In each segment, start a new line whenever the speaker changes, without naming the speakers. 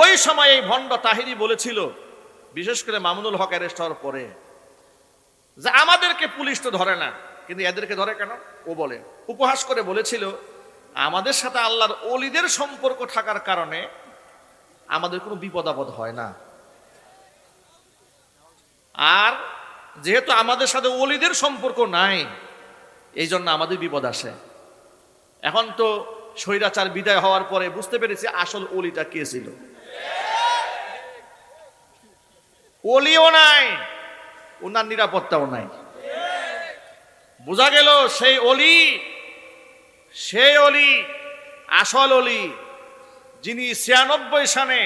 ওই সময় এই ভণ্ড তাহিরি বলেছিল, বিশেষ করে মামুনুল হক অ্যারেস্ট হওয়ার পরে, যে আমাদেরকে পুলিশ তো ধরে না, কিন্তু এদেরকে ধরে কেন? ও বলে, উপহাস করে বলেছিল, আমাদের সাথে আল্লাহর অলিদের সম্পর্ক থাকার কারণে আমাদের কোনো বিপদ আপদ হয় না। আর যেহেতু আমাদের সাথে অলিদের সম্পর্ক নাই, এই জন্য আমাদের বিপদ আসে। এখন তো স্বৈরাচার বিদায় হওয়ার পরে বুঝতে পেরেছি আসল অলিটা কে ছিল। অলিও নাই, ওনার নিরাপত্তাও নাই। বোঝা গেল সেই অলি সেই অলি, আসল অলি, যিনি ছিয়ানব্বই সালে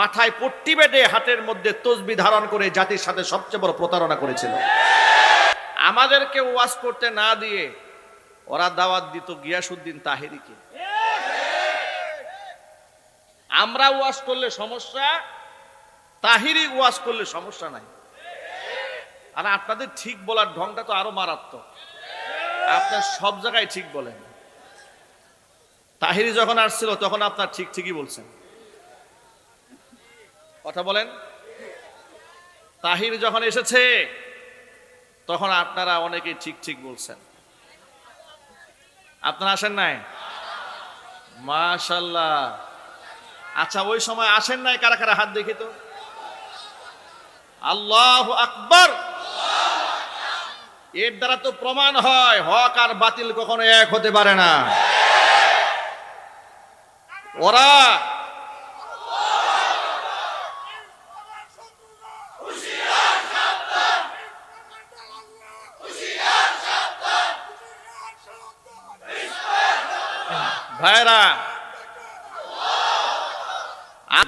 মাথায় পট্টি বেঁধে হাতের মধ্যে তসবি ধারণ করে জাতির সাথে সবচেয়ে বড় প্রতারণা করেছিল। আমাদেরকে ওয়াজ করতে না দিয়ে ওরা দাওয়াত দিত গিয়াসুদ্দিন তাহেরিকে। আমরা ওয়াজ করলে সমস্যা তাহিরি ওয়াজ করলে সমস্যা নাই। আর আপনাদের ঠিক বলার ঢংটা তো আরও মারাত্মক। আপনার সব জায়গায় ঠিক বলেন। তাহিরি যখন আসছিল, তখন আপনার ঠিক ঠিকই বলছেন। কথা বলেন। তাহির যখন এসেছে, তখন আপনারা অনেকে ঠিক ঠিক বলছেন। আপনারা আসেন নাই? মাশাল্লাহ। আচ্ছা ওই সময় আসেন নাই কারা কারা হাত দেখি তো আল্লাহ আকবর। এর দ্বারা তো প্রমাণ হয়, হক আর বাতিল কখনো এক হতে পারে না। ওরা ভাইরা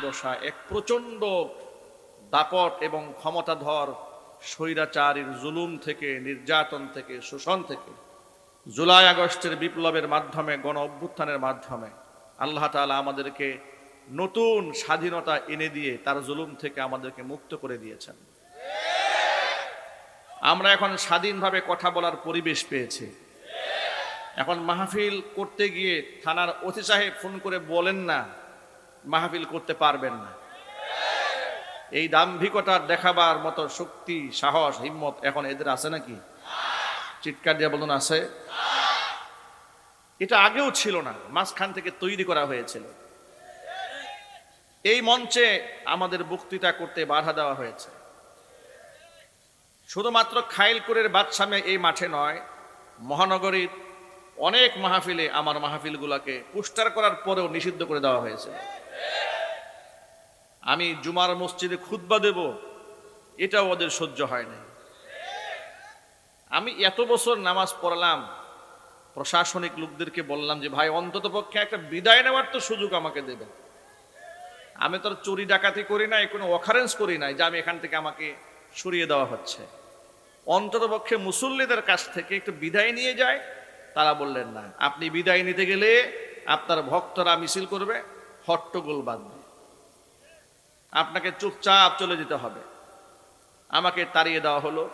দশা এক প্রচণ্ড দাপট এবং ক্ষমতাধর স্বৈরাচারীর জুলুম থেকে, নির্যাতন থেকে, শোষণ থেকে, জুলাই আগস্টের বিপ্লবের মাধ্যমে, গণ অভ্যুত্থানের মাধ্যমে আল্লাহ তাআলা আমাদেরকে নতুন স্বাধীনতা এনে দিয়ে তার জুলুম থেকে আমাদেরকে মুক্ত করে দিয়েছেন। আমরা এখন স্বাধীনভাবে কথা বলার পরিবেশ পেয়েছি। এখন মাহফিল করতে গিয়ে থানার অতি সাহেব ফোন করে বলেন না, মাহফিল করতে পারবেন না। এই দাম্ভিকতার দেখাবার মতো শক্তি, সাহস, হিম্মত এখন এদের আছে নাকি? চিৎকার দিয়ে বলুন, আছে। এটা আগেও ছিল না, মাঝখান থেকে তৈরি করা হয়েছিল। এই মঞ্চে আমাদের বক্তৃতা করতে বাধা দেওয়া হয়েছে। শুধুমাত্র খাইলকুরের বাদশামে এই মাঠে নয়, মহানগরীর অনেক মাহফিলে আমার মাহফিলগুলোকে পুস্টার করার পরেও নিষিদ্ধ করে দেওয়া হয়েছে আমি জুমার মসজিদে খুতবা দেব, এটাও ওদের সহ্য হয় নাই। আমি এত বছর নামাজ পড়লাম, প্রশাসনিক লোকদেরকে বললাম যে, ভাই, অন্তত পক্ষে একটা বিদায় নেওয়ার তো সুযোগ আমাকে দেবেন। আমি তো চুরি ডাকাতি করি নাই, কোনো অকারেন্স করি নাই, যে আমি এখান থেকে আমাকে সরিয়ে দেওয়া হচ্ছে। অন্তত পক্ষে মুসল্লিদের কাছ থেকে একটু বিদায় নিয়ে যায়। তারা বললেন, না, আপনি বিদায় নিতে গেলে আপনার ভক্তরা মিছিল করবে, হট্টগোল বাঁধবে। আপনাকে চুপচাপ চলে যেতে হবে। আমাকে তাড়িয়ে দেওয়া হলো।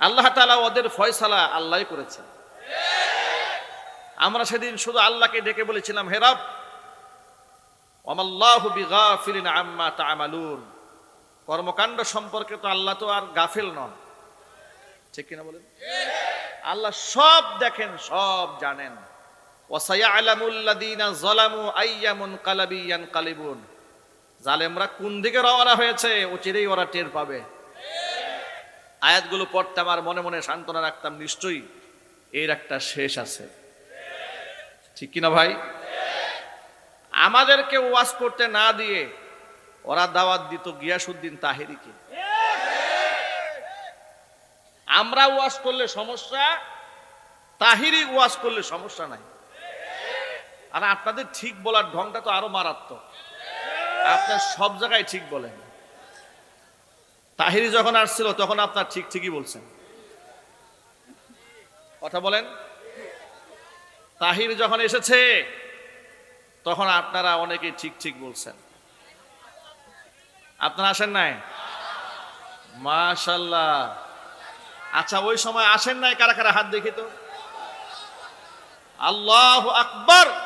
আল্লাহ তালা ওদের ফয়সালা আল্লাহ করেছে আমরা সেদিন শুধু আল্লাহকে ডেকে বলেছিলাম হেরাব আম্মা কর্মকাণ্ড সম্পর্কে তো আল্লাহ তো আর গাফিল নন। ঠিক কিনা বলেন? আল্লাহ সব দেখেন, সব জানেন। ওয়াসায়ালামুল্লাযীনা যালামু আইয়ামুন কালাবিয়ান কালিবুন। জালেমরা কোন দিকে রওনা হয়েছে? ও চিরেই ওরা টের পাবে। আয়াতগুলো পড়তে আমার মনে মনে সান্ত্বনা রাখতাম, নিশ্চয়ই এর একটা শেষ আছে। ঠিক কিনা ভাই? আমাদেরকে ওয়াজ করতে না দিয়ে ওরা দাওয়াত দিত গিয়াসুদ্দিন তাহেরিকে। আমরা ওয়াজ করলে সমস্যা, তাহিরি ওয়াজ করলে সমস্যা নাই। আর আপনাদের ঠিক বলার ঢংটা তো আরও মারাত্মক। আপনার সব জায়গায় ঠিক বলেন। তাহিরি যখন আসছিল, তখন আপনার ঠিক ঠিকই বলছেন। কথা বলেন। তাহির যখন এসেছে, তখন আপনারা অনেকে ঠিক ঠিক বলছেন। আপনারা আসেন নাই? মাশাল্লাহ আচ্ছা ওই সময় আসেন নাই কারা কারা? হাত দেখি তো। আল্লাহ আকবর!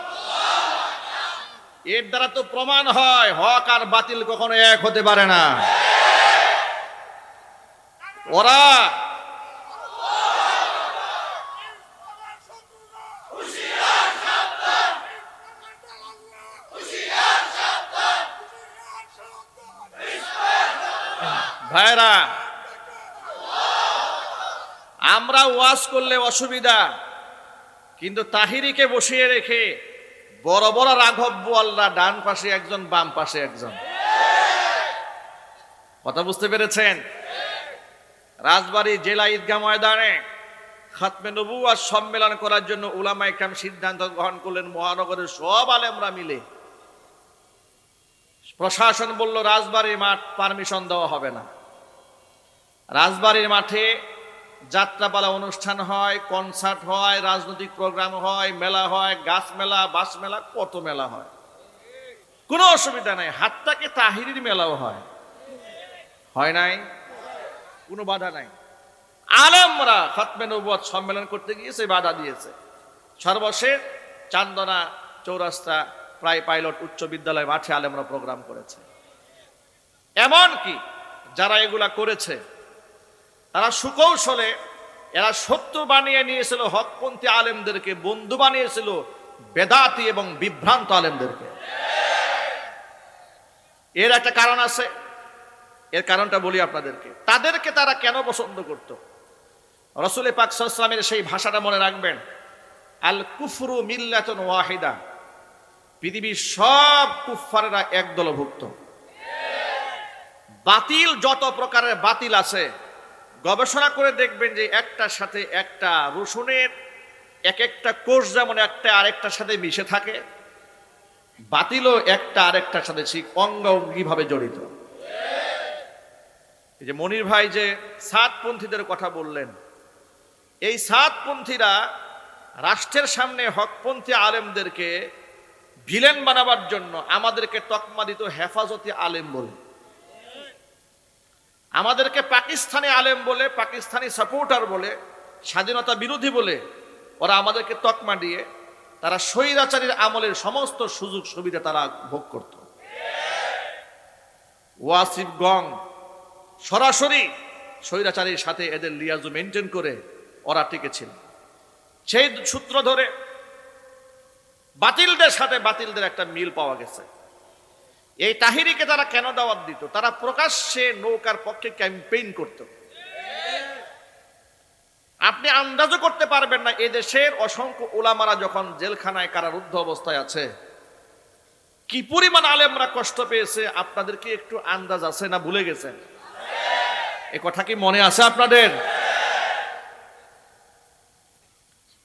এর দ্বারা তো প্রমাণ হয়, হক আর বাতিল কখনো এক হতে পারে না। ওরা ভাইরা, আমরা ওয়াজ করলে অসুবিধা, কিন্তু তাহিরিকে বসিয়ে রেখে বড় বড় রাঘব বোয়ালরা ডান পাশে একজন, বাম পাশে একজন। কথা বুঝতে পেরেছেন? রাজবাড়ী জেলা ঈদগাহ ময়দানে খাতমে নবুয়ার সম্মেলন করার জন্য উলামায়ে কাম সিদ্ধান্ত গ্রহণ করলেন মহানগরের সব আলেমরা মিলে। প্রশাসন বলল, রাজবাড়ির মাঠ পারমিশন দেওয়া হবে না। রাজবাড়ির মাঠে যাত্রাপালা অনুষ্ঠান হয় কনসার্ট হয়, রাজনৈতিক প্রোগ্রাম হয়, মেলা হয়, গাছ মেলা বাস মেলা, কত মেলা হয়। কোনো অসুবিধা নাই হাতটাকে তাহিরির মেলাও হয়। হয় নাই? কোনো বাধা নাই। আলমরা খতমে নবুয়াত সম্মেলন করতে গিয়ে গিয়েছে, বাধা দিয়েছে। সর্বশেষ চান্দনা চৌরাস্তা প্রায় পাইলট উচ্চ বিদ্যালয় মাঠে আলেমরা প্রোগ্রাম করেছে। এমন কি যারা এগুলা করেছে তারা সুকৌশলে, এরা সত্য বানিয়ে নিয়েছিল, হকপন্থী আলেমদেরকে, বন্ধু বানিয়েছিল, বেদাতি এবং বিভ্রান্ত আলেমদেরকে। এর একটা কারণ আছে। এর কারণটা বলি আপনাদেরকে। তাদেরকে তারা কেন পছন্দ করত? রসুল পাকসামের সেই ভাষাটা মনে রাখবেন। আল কুফরু মিল্লাতন ওয়াহিদা। পৃথিবীর সব কুফারেরা এক দলভুক্ত বাতিল যত প্রকারের বাতিল আছে গবেষণা করে দেখবেন যে একটার সাথে একটা রসুনের এক একটা কোষ যেমন একটা আরেকটার সাথে মিশে থাকে, বাতিলও একটা আরেকটার সাথে ঠিক অঙ্গাঙ্গিভাবে জড়িত। এই যে মনির ভাই যে সাতপন্থীদের কথা বললেন, এই সাতপন্থীরা রাষ্ট্রের সামনে হকপন্থী আলেমদেরকে ভিলেন বানাবার জন্য আমাদেরকে তকমা দিত হেফাজতি আলেম বলে। আমাদেরকে পাকিস্তানি আলেম বলে, পাকিস্তানি সাপোর্টার বলে, স্বাধীনতা বিরোধী বলে ওরা আমাদেরকে তকমা দিয়ে তারা স্বৈরাচারীর আমলের সমস্ত সুযোগ সুবিধা তারা ভোগ করত। ওয়াসিফ গং সরাসরি স্বৈরাচারীর সাথে এদের লিয়াজু মেনটেন করে ওরা টিকেছিল। সেই সূত্র ধরে বাতিলদের সাথে বাতিলদের একটা মিল পাওয়া গেছে। এই তাহিরিকে তারা কেন দাওয়াত দিত? তারা প্রকাশ্যে নৌকার পক্ষে ক্যাম্পেইন করত। আপনি আন্দাজও করতে পারবেন না, এদেশের অসংখ্য ওলামারা যখন জেলখানায় কারারুদ্ধ অবস্থায় আছে, কি পরিমাণ আলেমরা কষ্ট পেয়েছে, আপনাদের কি একটু আন্দাজ আছে না ভুলে গেছেন? এ কথা কি মনে আছে আপনাদের?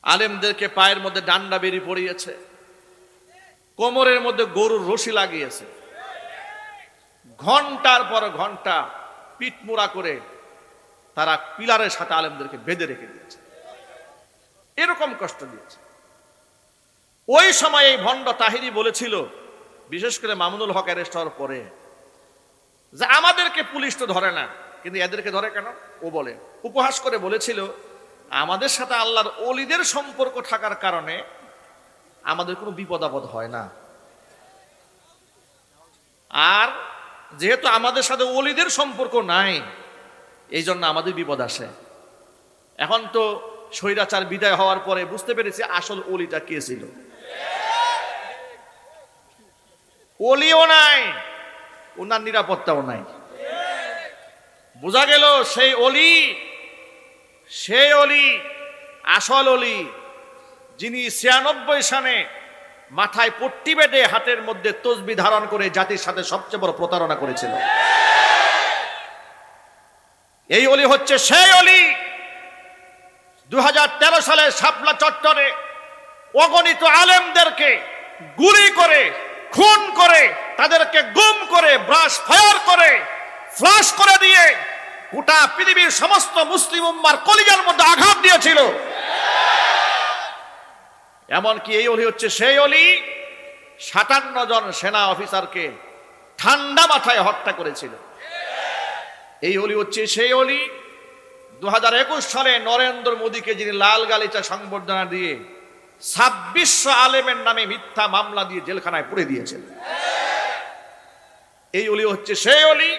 আলেমদেরকে পায়ের মধ্যে ডান্ডা বেরিয়ে পড়িয়েছে, কোমরের মধ্যে গরুর রশি লাগিয়েছে। ঘণ্টার পর ঘণ্টা পিঠমোড়া করে তারা পিলারের সাথে আলেমদেরকে বেঁধে রেখে দিয়েছে। এরকম কষ্ট দিয়েছে। ওই সময় এই ভণ্ড তাহিরি বলেছিল, বিশেষ করে মামুনুল হক অ্যারেস্ট হওয়ার পরে, যে আমাদেরকে পুলিশ তো ধরে না, কিন্তু এদেরকে ধরে কেন? ও বলে, উপহাস করে বলেছিল, আমাদের সাথে আল্লাহর অলিদের সম্পর্ক থাকার কারণে আমাদের কোনো বিপদ আপদ হয় না। আর যেহেতু আমাদের সাথে অলিদের সম্পর্ক নাই এই জন্য আমাদের বিপদ আসে। এখন তো স্বৈরাচার বিদায় হওয়ার পরে বুঝতে পেরেছি আসল অলিটা কে ছিল। অলিও নাই, ওনার নিরাপত্তাও নাই। বোঝা গেল সেই অলি সেই অলি আসল অলি যিনি ছিয়ানব্বই সালে মাথায় পট্টি বেঁধে হাতের মধ্যে তসবি ধারণ করে জাতির সাথে সবচেয়ে বড় প্রতারণা করেছিল। এই অলি হচ্ছে সেই অলি। দু সালে শাপলা চত্বরে অগণিত আলেমদেরকে গুলি করে, খুন করে, তাদেরকে গুম করে, ব্রাশ ফায়ার করে, ফ্লাশ করে দিয়ে গোটা পৃথিবীর সমস্ত মুসলিম উম্মার কলিজার মধ্যে আঘাত দিয়েছিল। এমনকি এই অলি হচ্ছে সেই অলি। সাতান্ন জন সেনা অফিসারকে ঠান্ডা মাথায় হত্যা করেছিল। এই অলি হচ্ছে সেই অলি। দুহাজার একুশ সালে নরেন্দ্র মোদীকে যিনি লাল গালিচা সংবর্ধনা দিয়ে ছাব্বিশশো আলেমের নামে মিথ্যা মামলা দিয়ে জেলখানায় পুড়ে দিয়েছেন। এই অলি হচ্ছে সেই অলি।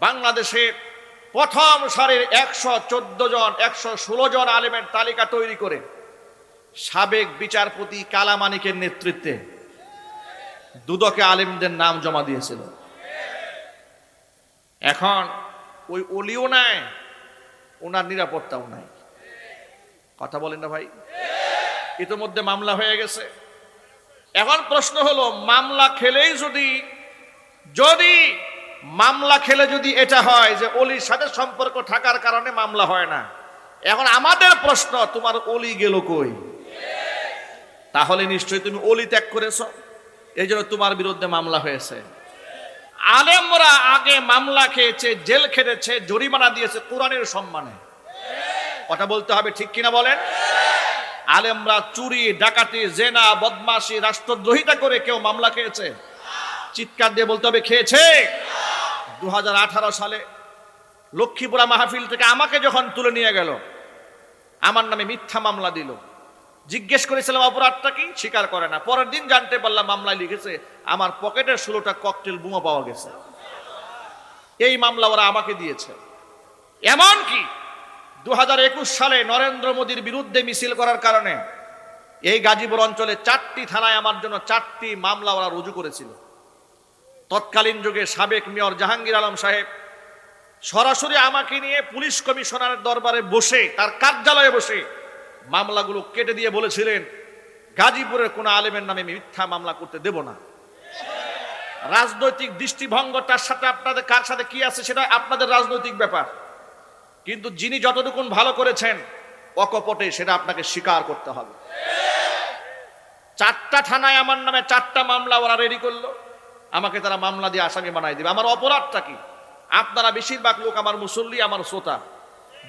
বাংলাদেশের প্রথম সারির একশো চোদ্দ জন, একশো ষোলো জন আলেমের তালিকা তৈরি করে সাবেক বিচারপতি কালামানিকের নেতৃত্বে দুদকে আলেমদের নাম জমা দিয়েছিল। এখন ওই অলিও নাই, ওনার নিরাপত্তাও নাই। কথা বলেন না ভাই? ইতোমধ্যে মামলা হয়ে গেছে। এখন প্রশ্ন হলো, মামলা খেলেই যদি যদি মামলা খেলে যদি এটা হয় যে অলির সাথে সম্পর্ক থাকার কারণে মামলা হয় না। এখন আমাদের প্রশ্ন, তোমার অলি গেল কই? তাহলে নিশ্চয়ই তুমি অলি ত্যাগ করেছ। এই জন্য তোমার বিরুদ্ধে মামলা হয়েছে। আলেমরা আগে মামলা খেয়েছে, জেল খেটেছে, জরিমানা দিয়েছে কোরআনের সম্মানে। কথা বলতে হবে ঠিক কিনা বলেন? আলেমরা চুরি, ডাকাতি, জেনা, বদমাশি, রাষ্ট্রদ্রোহিতা করে কেউ মামলা খেয়েছে? চিৎকার দিয়ে বলতে হবে খেয়েছে। দু হাজার আঠারো সালে লক্ষ্মীপুরা মাহফিল থেকে আমাকে যখন তুলে নিয়ে গেল, আমার নামে মিথ্যা মামলা দিল। জিজ্ঞেস করেছিলাম, অপরাধটা কি? স্বীকার করে না। পরের দিন জানতে পারলাম, মামলায় লিখেছে, আমার পকেটের ষোলোটা ককটেল বোমা পাওয়া গেছে। এই মামলা ওরা আমাকে দিয়েছে। এমন কি দু হাজার একুশ সালে নরেন্দ্র মোদীর বিরুদ্ধে মিছিল করার কারণে এই গাজীপুর অঞ্চলে চারটি থানায় আমার জন্য চারটি মামলা ওরা রুজু করেছিল। তৎকালীন যুগে সাবেক মেয়র জাহাঙ্গীর আলম সাহেব সরাসরি আমাকে নিয়ে পুলিশ কমিশনারের দরবারে বসে, তার কার্যালয়ে বসে মামলাগুলো কেটে দিয়ে বলেছিলেন, গাজীপুরের কোন আলেমের নামে মিথ্যা মামলা করতে দেব না। রাজনৈতিক দৃষ্টিভঙ্গটার সাথে আপনাদের, কার সাথে কি আছে সেটা আপনাদের রাজনৈতিক ব্যাপার। কিন্তু যিনি যতটুকুন ভালো করেছেন, অকপটে সেটা আপনাকে স্বীকার করতে হবে। চারটা থানায় আমার নামে চারটা মামলা ওরা রেডি করল। আমাকে তারা মামলা দিয়ে আসামি বানাই দিবে। আমার অপরাধটা কি? আপনারা বেশিরভাগ লোক আমার মুসল্লি, আমার শ্রোতা।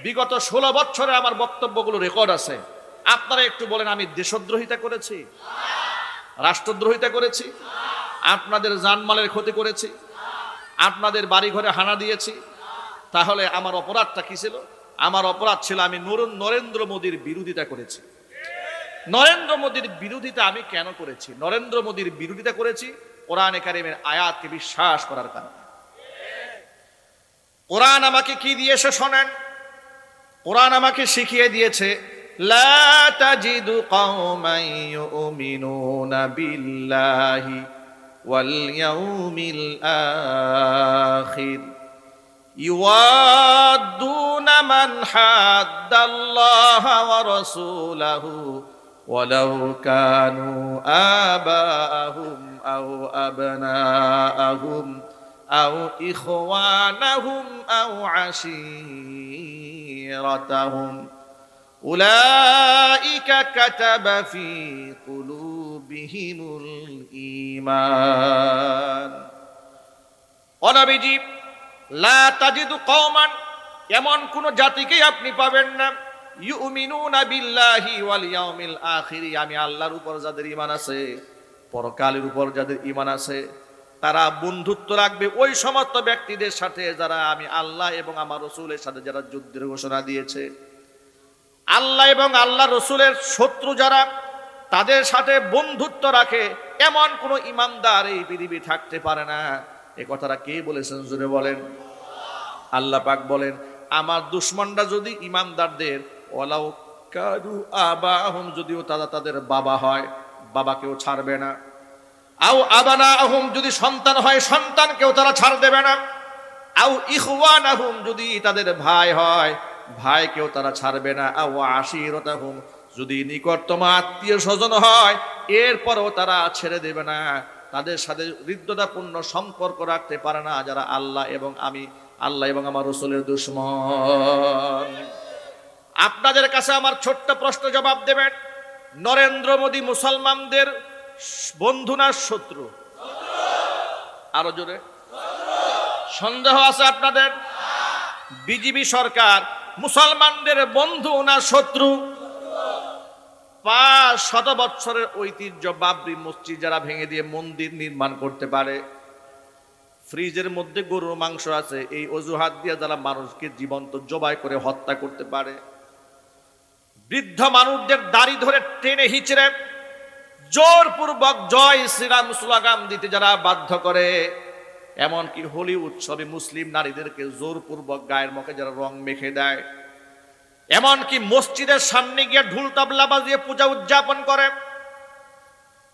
বিগত ষোলো বছরে আমার বক্তব্যগুলো রেকর্ড আছে। আপনারা একটু বলেন, আমি দেশদ্রোহিতা করেছি? রাষ্ট্রদ্রোহিতা করেছি? আপনাদের জানমালের ক্ষতি করেছি? আপনাদের বাড়ি ঘরে হানা দিয়েছি? তাহলে আমার অপরাধটা কি ছিল? আমার অপরাধ ছিল আমি নরেন্দ্র মোদীর বিরোধিতা করেছি। নরেন্দ্র মোদীর বিরোধিতা আমি কেন করেছি? নরেন্দ্র মোদীর বিরোধিতা করেছি কোরআনে কারিমের আয়াতকে বিশ্বাস করার কারণে। কোরআন আমাকে কি দিয়েছে শোনেন? কোরআন আমাকে শিখিয়ে দিয়েছে লা তাজিদু কওমান ইউমিনুনা বিল্লাহি ওয়াল ইয়াউমিল আখির يوادون من حاد الله ورسوله ولو كانوا آباءهم أو أبناءهم أو إخوانهم أو عشيرتهم أولئك كتب في قلوبهم الإيمان অনবিজি লা তাজিদু কওমান এমন কোন জাতিকেই আপনি পাবেন না ইউমিনুনা বিল্লাহি ওয়াল ইয়াউমিল আখির আমি আল্লাহর উপর যাদের ঈমান আছে পরকালের উপর যাদের ঈমান আছে তারা বন্ধুত্ব রাখবে। ওই সমস্ত ব্যক্তিদের সাথে যারা আমি আল্লাহ এবং আমার রসুলের সাথে যারা যুদ্ধের ঘোষণা দিয়েছে, আল্লাহ এবং আল্লাহ রসুলের শত্রু যারা, তাদের সাথে বন্ধুত্ব রাখে। এমন কোন ইমানদার এই পৃথিবী থাকতে পারে না। এ কথাটা কে বলেছেন জুড়ে বলেন? আল্লাহ পাক বলেন, আমার দুশ্মনরা যদি ইমানদারদের ওলাও কারু আবাহম, যদিও তারা তাদের বাবা হয়, বাবাকেও ছাড়বে না। আও আবানা আহম যদি সন্তান হয়, সন্তানকেও তারা ছাড় দেবে না। আও ইখওয়ান আহুম যদি তাদের ভাই হয়, ভাইকেও তারা ছাড়বে না। আও আশিরত আহুম যদি নিকটতম আত্মীয় স্বজন হয়, এরপরও তারা ছেড়ে দেবে না। তাদের সাথে হৃদ্যতাপূর্ণ সম্পর্ক রাখতে পারে না যারা আল্লাহ এবং আমি, আল্লাহ এবং আমার রসুলের দুশ্মন। আপনাদের কাছে আমার ছোট্ট প্রশ্ন জবাব দেবেন। নরেন্দ্র মোদী মুসলমানদের বন্ধু না শত্রু? আরও জোরে। সন্দেহ আছে আপনাদের? বিজেপি সরকার, মুসলমানদের বন্ধু না শত্রু? পাঁচ শত বৎসরের ঐতিহ্য বাবরি মসজিদ যারা ভেঙে দিয়ে মন্দির নির্মাণ করতে পারে। ফ্রিজের মধ্যে গরুর মাংস আছে, এই অজুহাত দিয়ে যারা মানুষকে জীবন্ত জবাই করে হত্যা করতে পারে। বৃদ্ধ মানুষদের দাড়ি ধরে টেনে হিচড়ে জোরপূর্বক জয় শ্রীরাম স্লোগান দিতে যারা বাধ্য করে, এমনকি হোলি উৎসবে মুসলিম নারীদেরকে জোরপূর্বক গায়ের মুখে যারা রং মেখে দেয়, এমনকি মসজিদের সামনে গিয়ে ঢুল তাবলা বাজিয়ে পূজা উদযাপন করে,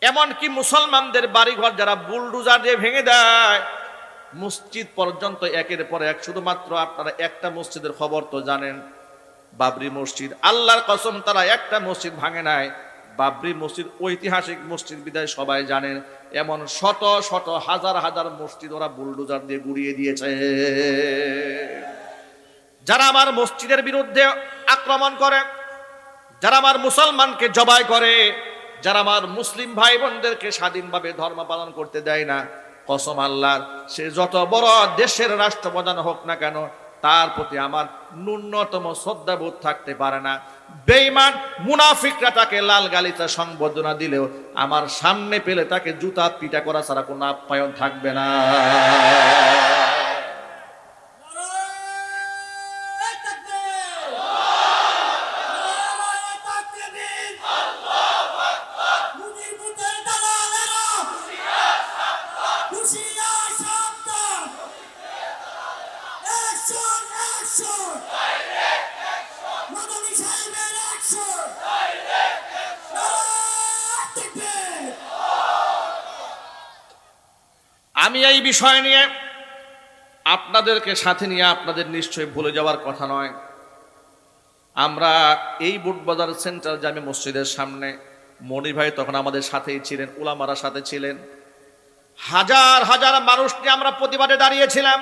এমনকি মুসলমানদের বাড়িঘর যারা বুলডুজার দিয়ে ভেঙে দেয়, মসজিদ পর্যন্ত একের পর এক, শুধুমাত্র আপনারা একটা মসজিদের খবর তো জানেন, বাবরি মসজিদ, আল্লাহর কসম তারা একটা মসজিদ ভাঙে নাই। বাবরি মসজিদ, ঐতিহাসিক মসজিদ বিদায় সবাই জানেন, এমন শত শত হাজার হাজার মসজিদ ওরা বুলডোজার দিয়ে গুড়িয়ে দিয়েছে। যারা আমার মসজিদের বিরুদ্ধে আক্রমণ করে, যারা আমার মুসলমানকে জবাই করে, যারা আমার মুসলিম ভাই বোনদেরকে স্বাধীনভাবে ধর্ম পালন করতে দেয় না, কসম আল্লাহ সে যত বড় দেশের রাষ্ট্রপ্রধান হোক না কেন তার প্রতি আমার ন্যূনতম শ্রদ্ধাবোধ থাকতে পারে না। বেইমান মুনাফিকরা তাকে লাল গালিচা সংবর্ধনা দিলেও আমার সামনে পেলে তাকে জুতা পিটা করা ছাড়া কোনো আপ্যায়ন থাকবে না। বিষয় নিয়ে, আপনাদেরকে সাথে নিয়ে আপনাদের নিশ্চয়ই ভুলে যাওয়ার কথা নয়। আমরা এই বুটবাজার সেন্ট্রাল জামে মসজিদের সামনে মনি ভাই তখন আমাদের সাথেই ছিলেন, উলামারা সাথে ছিলেন। হাজার হাজার মানুষ নিয়ে আমরা প্রতিবাদে দাঁড়িয়েছিলাম।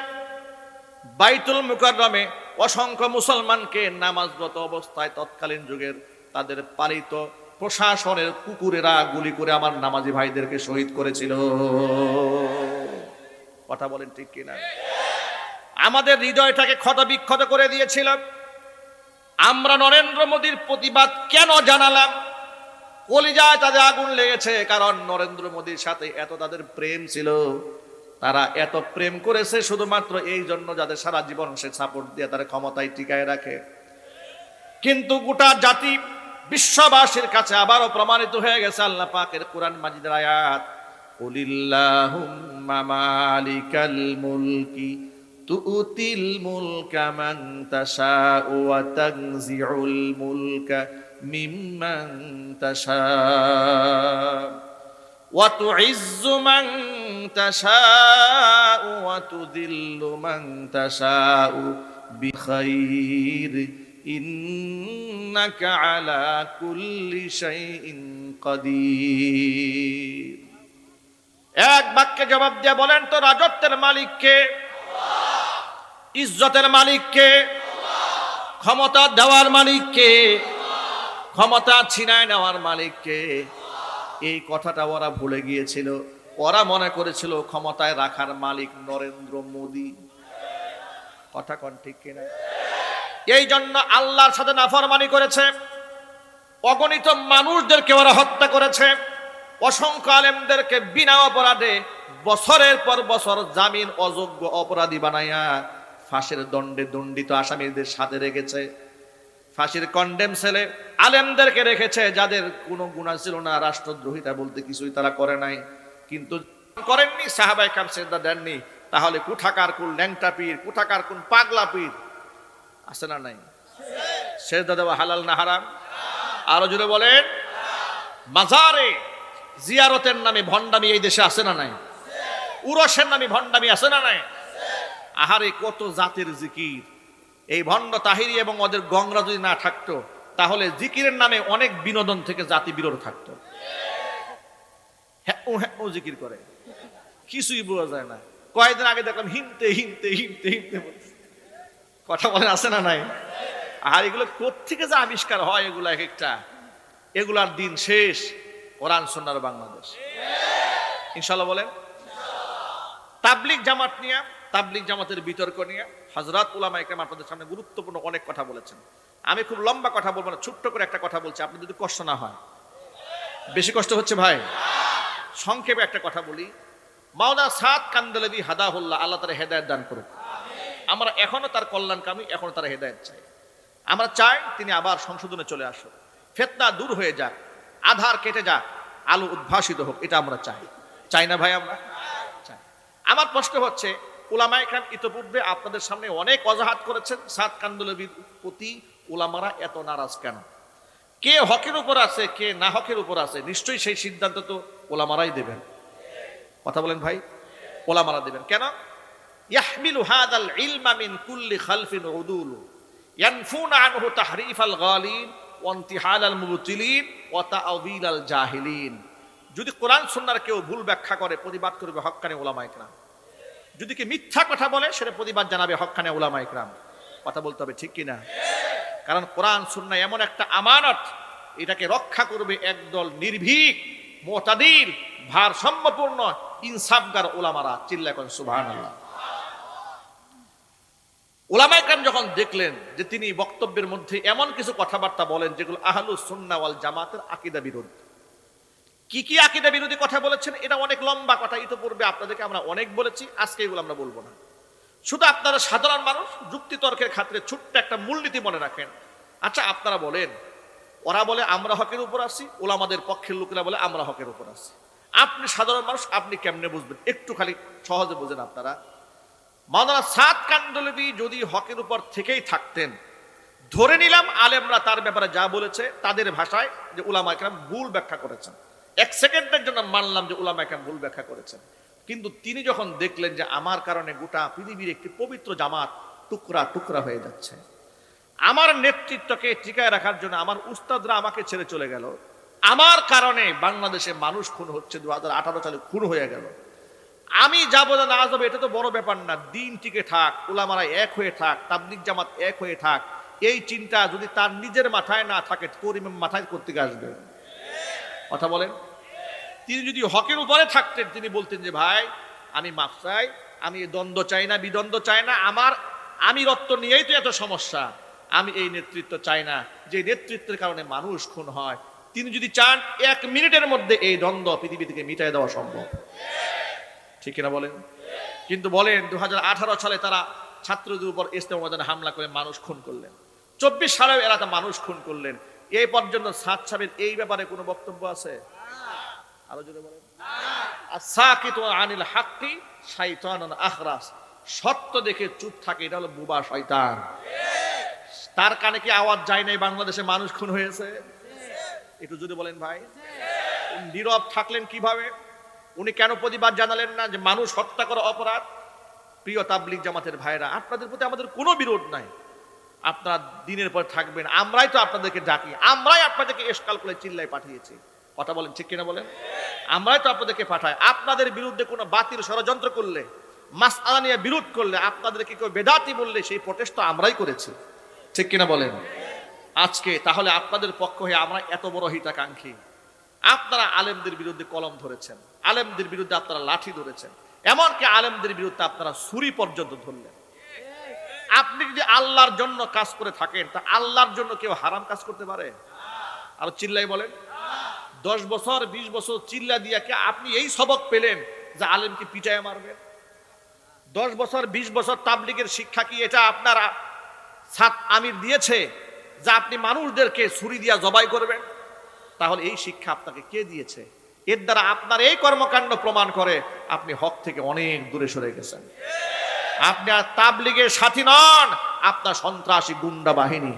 বাইতুল মুকাররমে অসংখ্য মুসলমানকে নামাজরত অবস্থায় তৎকালীন যুগের তাদের পালিত প্রশাসনের কুকুরেরা গুলি করে আমার নামাজি ভাইদেরকে শহীদ করেছিল। কথা বলেন ঠিক কিনা? আমাদের হৃদয়টাকে ক্ষত বিক্ষত করে দিয়েছিল আমরা নরেন্দ্র মোদীর প্রতিবাদ কেন জানালাম? কলিজায় তাদের আগুন লেগেছে, কারণ নরেন্দ্র মোদীর সাথে এত তাদের প্রেম ছিল। তারা এত প্রেম করেছে শুধুমাত্র এই জন্য যাদের সারা জীবন সে সাপোর্ট দিয়ে তারা ক্ষমতায় টিকায় রাখে। কিন্তু গোটা জাতি বিশ্ববাসীর কাছে আবারও প্রমাণিত হয়ে গেছে, আল্লাহ পাকের কোরআন মাজিদের আয়াত। قل اللهم مالك الملك تؤتي الملك من تشاء وتنزع الملك ممن تشاء وتعز من تشاء وتذل من تشاء بخير إنك على كل شيء قدير এক বাক্যে জবাব দিয়ে বলেন, তো রাজত্বের মালিককে ইজ্জতের মালিককে ক্ষমতা দেওয়ার মালিককে ক্ষমতা ছিনায় নেওয়ার মালিককে এই কথাটা ওরা ভুলে গিয়েছিল। ওরা মনে করেছিল ক্ষমতায় রাখার মালিক নরেন্দ্র মোদী। কথা কন ঠিক কিনা? এই জন্য আল্লাহর সাথে নাফরমানি করেছে। অগণিত মানুষদেরকে ওরা হত্যা করেছে। অসংখ্য আলেমদেরকে বিনা অপরাধে বছরের পর বছর জামিন অযোগ্য অপরাধী বানাইয়া ফাঁসের দণ্ডে দণ্ডিত আসামিদের সাথে রেখেছে। ফাঁসির কন্ডেম সেলে আলেমদেরকে রেখেছে যাদের কোনো গুণা ছিল না রাষ্ট্রদ্রোহিতা বলতে কিছুই তারা করে নাই। কিন্তু করেননি সাহাবাই কাম সেদা দেননি। তাহলে কুঠাকার কুল ল্যাংটা পীর কুঠাকার কুল পাগলা পীর? আছে না নাই? সেদা দেওয়া হালাল না হারাম? আরও জুড়ে বলেন। মাজারে জিয়ারতের নামে ভণ্ডামি এই দেশে আছে না নাই? উরসের নামে ভণ্ডামি আছে না নাই? আহারে, কত জাতের জিকির। এই ভণ্ড তাহিরি এবং ওদের গংরা যদি না থাকতো, তাহলে জিকিরের নামে অনেক বিনোদন থেকে জাতি বিরোধ থাকতো। হ্যাঁ হ্যাঁ ও জিকির করে। কিছুই বোঝা যায় না। কয়েকদিন আগে দেখলাম হিনতে হিনতে হিনতে হিনতে কথা বলেন, আছে না নাই? আর এগুলো কোথেকে যে আবিষ্কার হয় এগুলো এক একটা? এগুলার দিন শেষ। কোরআন সন্ন্যার বাংলাদেশ। ইনশাল্লাহ বলেন? তাবলিক জামাত নিয়ে তাবলিক জামাতের বিতর্ক নিয়ে হজরত উলামা ইকরাম আপনাদের সামনে গুরুত্বপূর্ণ অনেক কথা বলেছেন। আমি খুব লম্বা কথা বলব না, ছোট্ট করে একটা কথা বলছি আপনি যদি কষ্ট না হয়। বেশি কষ্ট হচ্ছে ভাই? সংক্ষেপে একটা কথা বলি। মাওলা সাত কান্দালবি হাদাহুল্লাহ, আল্লাহ তারা হেদায়ত দান করুক। আমরা এখনও তার কল্যাণকামী এখনও তারা হেদায়ত চাই। আমরা চাই তিনি আবার সংশোধনে চলে আসুক। ফেতনা দূর হয়ে যাক, আধার কেটে যাক আলো উদ্ভাসিত হোক, এটা আমরা চাই। চাই না ভাই আমরা? চাই। আমার প্রশ্ন হচ্ছে, ওলামা একরাম ইতপূর্বে আপনাদের সামনে অনেক অজাহাত করেছেন, সাত কান্দুলবির প্রতি ওলামারা এত নারাজ কেন? কে হকের উপর আছে, কে না হকের উপর আছে, নিশ্চয়ই সেই সিদ্ধান্ত তো ওলামারাই দেবেন। কথা বলেন ভাই, ওলামারা দেবেন। কেন? ইয়াহমিলু হাদাল ইলমা কুল্লি খালফিন উদুলু। ইয়ানফুনা আনহু তাহরিফাল গালিন। ওয়ান্তিহালাল মুবতিলিন ওয়া তাআবিলাল জাহিলিন। যদি কোরআন সুন্নাহর কেউ ভুল ব্যাখ্যা করে, প্রতিবাদ করবে হক্কানে ওলামা ইকরাম যদি কি মিথ্যা কথা বলে, সেটা প্রতিবাদ জানাবে হক্কানে ওলামা ইকরাম কথা বলতে হবে ঠিক কিনা? কারণ কোরআন সুন্নাহ এমন একটা আমানত, এটাকে রক্ষা করবে একদল নির্ভীক, মোতাদির, ভারসাম্যপূর্ণ, ইনসাফগার ওলামারা চিল্লা করেন সুবহানাল্লাহ। ওলামাইকাম যখন দেখলেন যে তিনি বক্তব্যের মধ্যে এমন কিছু কথাবার্তা বলেন যেগুলো আহলু সুন্না ওয়াল জামাতের আকিদা বিরোধী, কি কি আকিদা বিরোধী কথা বলেছেন এটা অনেক লম্বা কথা, ইতিপূর্বে আপনাদেরকে আমরা অনেক বলেছি, আজকে এগুলো আমরা বলব না। শুধু আপনারা সাধারণ মানুষ যুক্তি তর্কের খাতিরে ছোট্ট একটা মূলনীতি মনে রাখেন। আচ্ছা আপনারা বলেন, ওরা বলে আমরা হকের উপর আছি, ওলামাদের পক্ষের লোকেরা বলে আমরা হকের উপর আছি। আপনি সাধারণ মানুষ, আপনি কেমনে বুঝবেন? একটু খালি সহজে বুঝেন আপনারা। মাওলানা সাত কান্দলবি যদি হকের উপর থেকেই থাকতেন, ধরে নিলাম আলেমরা তার ব্যাপারে যা বলেছে তাদের ভাষায় যে উলামা একরাম ভুল ব্যাখ্যা করেছেন। এক সেকেন্ডের জন্য মানলাম যে উলামা একরাম ভুল ব্যাখ্যা করেছেন। কিন্তু তিনি যখন দেখলেন যে আমার কারণে গোটা পৃথিবীর একটি পবিত্র জামাত টুকরা টুকরা হয়ে যাচ্ছে, আমার নেতৃত্বকে টিকায় রাখার জন্য আমার উস্তাদরা আমাকে ছেড়ে চলে গেল। আমার কারণে বাংলাদেশে মানুষ খুন হচ্ছে দু হাজার আঠারো সালে খুন হয়ে গেল। আমি যাব না না যাব, এটা তো বড় ব্যাপার না। দিন টিকে থাক ওলামারা এক হয়ে থাক তাবলিক জামাত এক হয়ে থাক। এই চিন্তা যদি তার নিজের মাথায় না থাকে করিমের মাথায় করতে আসবে? কথা বলেন। তিনি যদি হকের উপরে থাকতেন, তিনি বলতেন যে, ভাই, আমি মাপ চাই, আমি দ্বন্দ্ব চাই না, বিদ্বন্দ্ব চাই না, আমার আমি রত্ত নিয়েই তো এত সমস্যা। আমি এই নেতৃত্ব চাই না, যে নেতৃত্বের কারণে মানুষ খুন হয়। তিনি যদি চান, এক মিনিটের মধ্যে এই দ্বন্দ্ব পৃথিবী থেকে মিটাই দেওয়া সম্ভব। ঠিক কিনা বলেন? কিন্তু বলেন দু হাজার আঠারো সালে তারা ছাত্রদের উপর ইস্তেমা ময়দানে হামলা করে মানুষ খুন করলেন। চব্বিশ সালেও তা মানুষ খুন করলেন। এই পর্যন্ত সাত সাহেবের এই ব্যাপারে কোনো বক্তব্য আছে? আরও জোরে বলেন। সাকিত আনিল হাক্কি শাইতান আখরাস। সত্য দেখে চুপ থাকে, এটা হলো বুবা শয়তান। তার কানে কি আওয়াজ যায় নাই বাংলাদেশে মানুষ খুন হয়েছে? একটু যদি বলেন ভাই। নীরব থাকলেন কীভাবে? উনি কেন প্রতিবাদ জানালেন না যে মানুষ হত্যা করা অপরাধ? প্রিয় তাবলিক জামাতের ভাইরা আপনাদের প্রতি আমাদের কোনো বিরোধ নাই। আপনারা দিনের পর থাকবেন, আমরাই তো আপনাদেরকে ডাকি, আমরাই আপনাদেরকে এসকাল করে চিল্লায় পাঠিয়েছি। কথা বলেন, ঠিক কিনা বলেন? আমরাই তো আপনাদেরকে পাঠাই। আপনাদের বিরুদ্ধে কোনো বাতিল ষড়যন্ত্র করলে মাস নিয়ে বিরোধ করলে, আপনাদেরকে কেউ বেদাতি বললে, সেই প্রটেস্ট আমরাই করেছি। ঠিক কিনা বলেন? আজকে তাহলে আপনাদের পক্ষ হয়ে আমরা এত বড় হিতাকাঙ্ক্ষী। আপনারা আলেমদের বিরুদ্ধে কলম ধরেছেন, আলেমদের বিরুদ্ধে আপনারা লাঠি ধরেছেন, এমনকি আলেমদের বিরুদ্ধে আপনারা ছুরি পর্যন্ত ধরলেন। আপনি যদি আল্লাহর জন্য কাজ করে থাকেন, তা আল্লাহর জন্য কেউ হারাম কাজ করতে পারে? আর চিল্লাই বলেন। দশ বছর, বিশ বছর চিল্লা দিয়া কে আপনি এই সবক পেলেন যে আলেমকে পিটায় মারবেন দশ বছর, বিশ বছর তাবলিগের শিক্ষা কি এটা আপনারা সাত আমির দিয়েছে যে আপনি মানুষদেরকে ছুরি দিয়া জবাই করবেন? তাহলে এই শিক্ষা আপনাকে কে দিয়েছে? এর দ্বারা আপনার এই কর্মকাণ্ড প্রমাণ করে আপনি হক থেকে অনেক দূরে সরে গেছেন। আপনি আর তাবলিগের সাথী নন, আপনার সন্ত্রাসী গুন্ডা বাহিনী।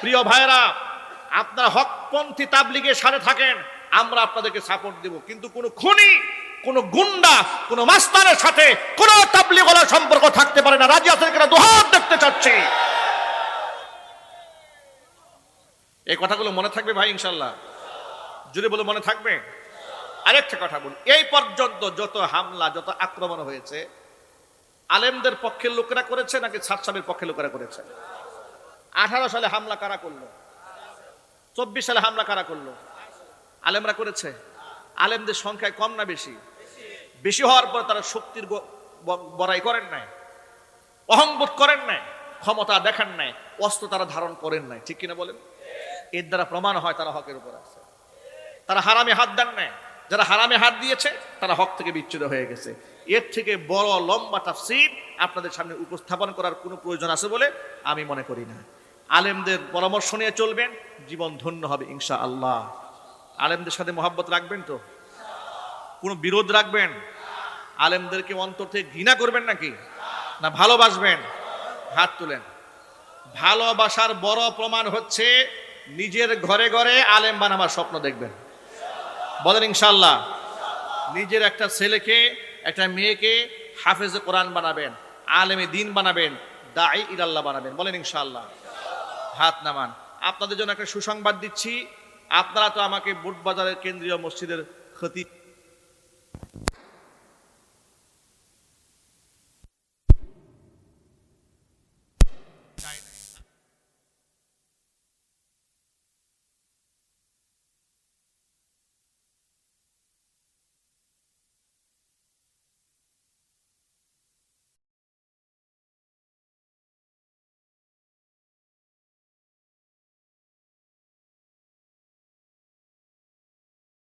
প্রিয় ভাইরা আপনারা হকপন্থী তাবলিগের সাথে থাকেন, আমরা আপনাদেরকে সাপোর্ট দেব। কিন্তু কোনো খুনি, কোন গুন্ডা, কোন মাস্তানের সাথে কোন তাবলিগলার সম্পর্ক থাকতে পারে না। রাজি আছেন কিনা? দুহাত দেখতে চাচ্ছি। এই কথাগুলো মনে থাকবে ভাই, ইনশাল্লাহ। যদি বলে মনে থাকবে? আরেকটা কথা বলি এই পর্যন্ত যত হামলা, যত আক্রমণ হয়েছে, আলেমদের পক্ষের লোকেরা করেছে নাকি ছাত্রামের পক্ষের লোকেরা করেছে? আঠারো সালে হামলা কারা করল? চব্বিশ সালে হামলা কারা করল? আলেমরা করেছে? আলেমদের সংখ্যায় কম না বেশি? বেশি হওয়ার পর তারা শক্তির বড়াই করেন নাই? অহংবোধ করেন নাই? ক্ষমতা দেখান নাই? অস্ত্র তারা ধারণ করেন নাই? ঠিক কিনা বলেন? এর দ্বারা প্রমাণ হয় তারা হকের উপর আছে। তারা হারামে হাত দেন নাই। যারা হারামে হাত দিয়েছে, তারা হক থেকে বিচ্ছুত হয়ে গেছে। এর থেকে বড় লম্বা তাফসির আপনাদের সামনে উপস্থাপন করার কোনো প্রয়োজন আছে বলে আমি মনে করি না। আলেমদের পরামর্শ নিয়ে চলবেন, জীবন ধন্য হবে ইনশা আল্লাহ আলেমদের সাথে মোহাব্বত রাখবেন তো? কোনো বিরোধ রাখবেন? আলেমদেরকে অন্তর থেকে ঘৃণা করবেন নাকি? না ভালোবাসবেন? হাত তুলেন। ভালোবাসার বড় প্রমাণ হচ্ছে নিজের ঘরে ঘরে আলেম বানাবার স্বপ্ন দেখবেন। বলেন ইনশাল্লাহ নিজের একটা ছেলেকে, একটা মেয়েকে হাফেজে কোরআন বানাবেন, আলেমে দিন বানাবেন দায় ইরাল্লাহ বানাবেন। বলেন ইনশাল্লাহ হাত নামান। আপনাদের জন্য একটা সুসংবাদ দিচ্ছি, আপনারা তো আমাকে বুট বাজারের কেন্দ্রীয় মসজিদের খতিব